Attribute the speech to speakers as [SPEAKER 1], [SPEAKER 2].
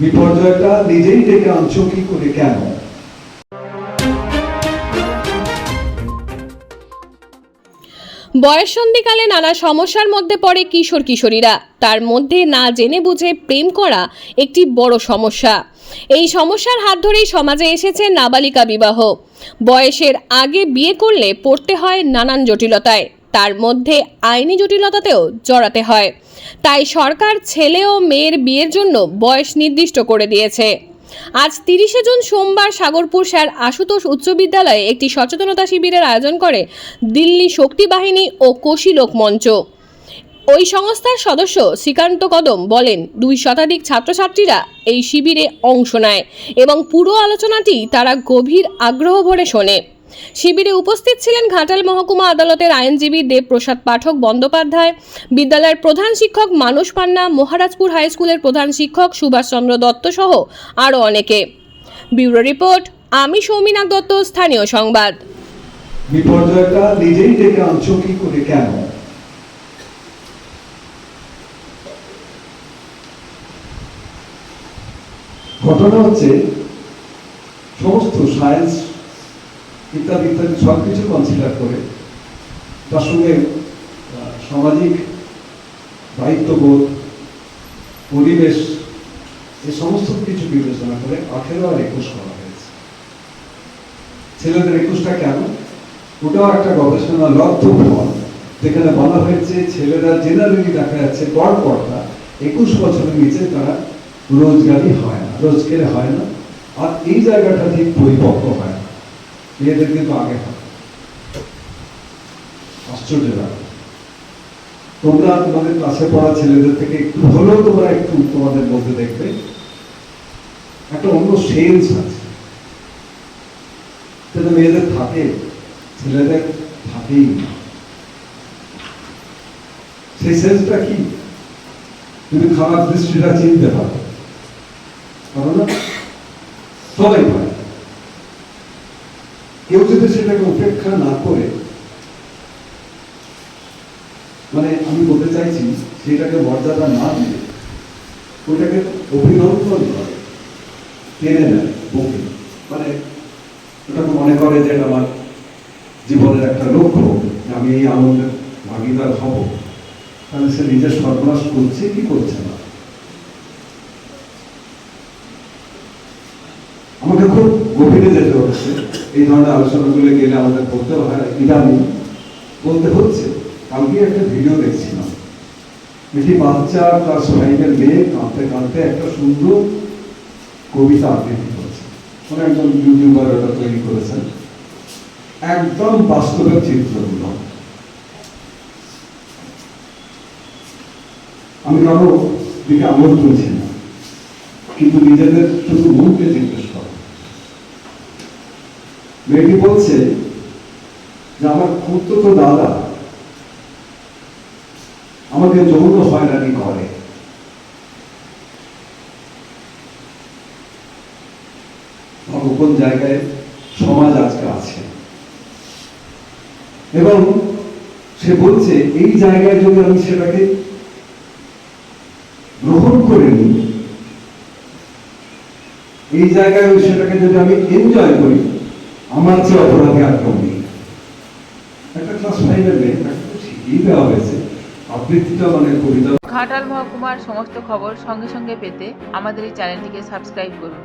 [SPEAKER 1] বিপর্যয়টা নিজেই ডেকে আনছো কি করে, কেন?
[SPEAKER 2] বয়ঃসন্ধিকালে নানা সমস্যার মধ্যে পড়ে কিশোর কিশোরীরা। তার মধ্যে না জেনে বুঝে প্রেম করা একটি বড় সমস্যা। এই সমস্যার হাত ধরেই সমাজে এসেছে নাবালিকা বিবাহ। বয়সের আগে বিয়ে করলে পড়তে হয় নানান জটিলতায়। তার মধ্যে আইনি জটিলতাতেও জড়াতে হয়। তাই সরকার ছেলে ও মেয়ের বিয়ের জন্য বয়স নির্দিষ্ট করে দিয়েছে। আজ তিরিশে জুন সোমবার সাগরপুর স্যার আশুতোষ উচ্চ বিদ্যালয়ে একটি সচেতনতা শিবিরের আয়োজন করে দিল্লি শক্তি বাহিনী ও কোশি লোক মঞ্চ। ওই সংস্থার সদস্য শ্রীকান্ত কদম বলেন, দুই শতাধিক ছাত্রছাত্রীরা এই শিবিরে অংশ নেয় এবং পুরো আলোচনাটি তারা গভীর আগ্রহ ভরে শোনে। শিবিরে উপস্থিত ছিলেন ঘাটাল মহকুমা আদালতের আইনজীবী দেবপ্রসাদ পাঠক বন্দ্যোপাধ্যায়, বিদ্যালয়ের প্রধান শিক্ষক মানস পান্না, মহারাজপুর হাই স্কুলের প্রধান শিক্ষক সুভাষচন্দ্র দত্ত সহ আরও অনেকে। ব্যুরো রিপোর্ট, আমি সৌমিনাথ দত্ত, স্থানীয় সংবাদ।
[SPEAKER 1] বিপর্যয়টা নিজেই ডেকে আনছো কি করে কেন? ঘটনা হচ্ছে, সমস্ত সায়েন্স ইত্যাদি ইত্যাদি সব কিছু কনসিডার করে তার সঙ্গে সামাজিক দায়িত্ববোধ, পরিবেশ এই সমস্ত কিছু বিবেচনা করে আঠেরো আর একুশ করা হয়েছে। ছেলেদের একুশটা কেন? ওটাও একটা গবেষণা লব্ধ ফল। যেখানে বলা হয়েছে ছেলেরা জেনারেলি দেখা যাচ্ছে পর পরটা একুশ বছরের নিচে তারা রোজগারই হয় না, রোজগারে হয় না। আর এই জায়গাটা ঠিক পরিপক্ক হয় না। কিন্তু আগে আশ্চর্য তোমরা তোমাদের পড়া ছেলেদের থেকে একটু হলেও তোমরা একটু তোমাদের মধ্যে দেখবে, একটা অন্য সেন্স আছে। সেটা মেয়েদের থাকে, ছেলেদের থাকেই সেই সেন্সটা কি? তুমি খারাপ দৃষ্টিটা চিনতে পারো। না? সবাই পারে কেউ যদি সেটাকে উপেক্ষা না করে মানে আমি বলতে চাইছি, সেটাকে মর্যাদা না দিয়ে ওটাকে অভিনন্দন করে, টেনে নেয় বুকে। মানে ওটাকে মনে করে যে আমার জীবনের একটা লক্ষ্য আমি এই আনন্দের ভাগিদার হব। তাহলে সে নিজের সর্বনাশ করছে, কি করছে না? আমাকে খুব গভীরে যেতে হচ্ছে। এই ধরনের আলোচনাগুলো গেলে আমাদের করতে হয়, ইদানি বলতে হচ্ছে, কালকে একটা ভিডিও দেখছিলাম। একটি বাচ্চা ক্লাস ফাইভের মেয়ে কাঁদতে কাঁদতে একটা সুন্দর কবিতা আবৃত্তি করছে। কোনো একজন ইউটিউবার ওটা তৈরি করেছেন। একদম বাস্তবের চিত্রগুলো। আমি কারও দিকে আঙুল তুলছি না, কিন্তু নিজেদের শুধু মুখকে জিজ্ঞেস করো। মেয়েটি বলছে যে, আমার খুঁড়তো দাদা। আমাকে যৌন হয়রানি করে। কোন জায়গায় সমাজ আজকে আছে। এবং সে বলছে, এই জায়গায় যদি আমি সেটাকে গ্রহণ করে নিই, এই জায়গায় সেটাকে যদি আমি এনজয় করি আমার চেয়ে অপরাধী আর কেউ নেই একটা ক্লাস ফাইভের মেয়ে তাকে শিখিয়ে দেওয়া হয়েছে। আবৃত্তিটা মানে কবিতা
[SPEAKER 3] ঘাটাল মহকুমার সমস্ত খবর সঙ্গে সঙ্গে পেতে আমাদের এই চ্যানেলটিকে সাবস্ক্রাইব করুন।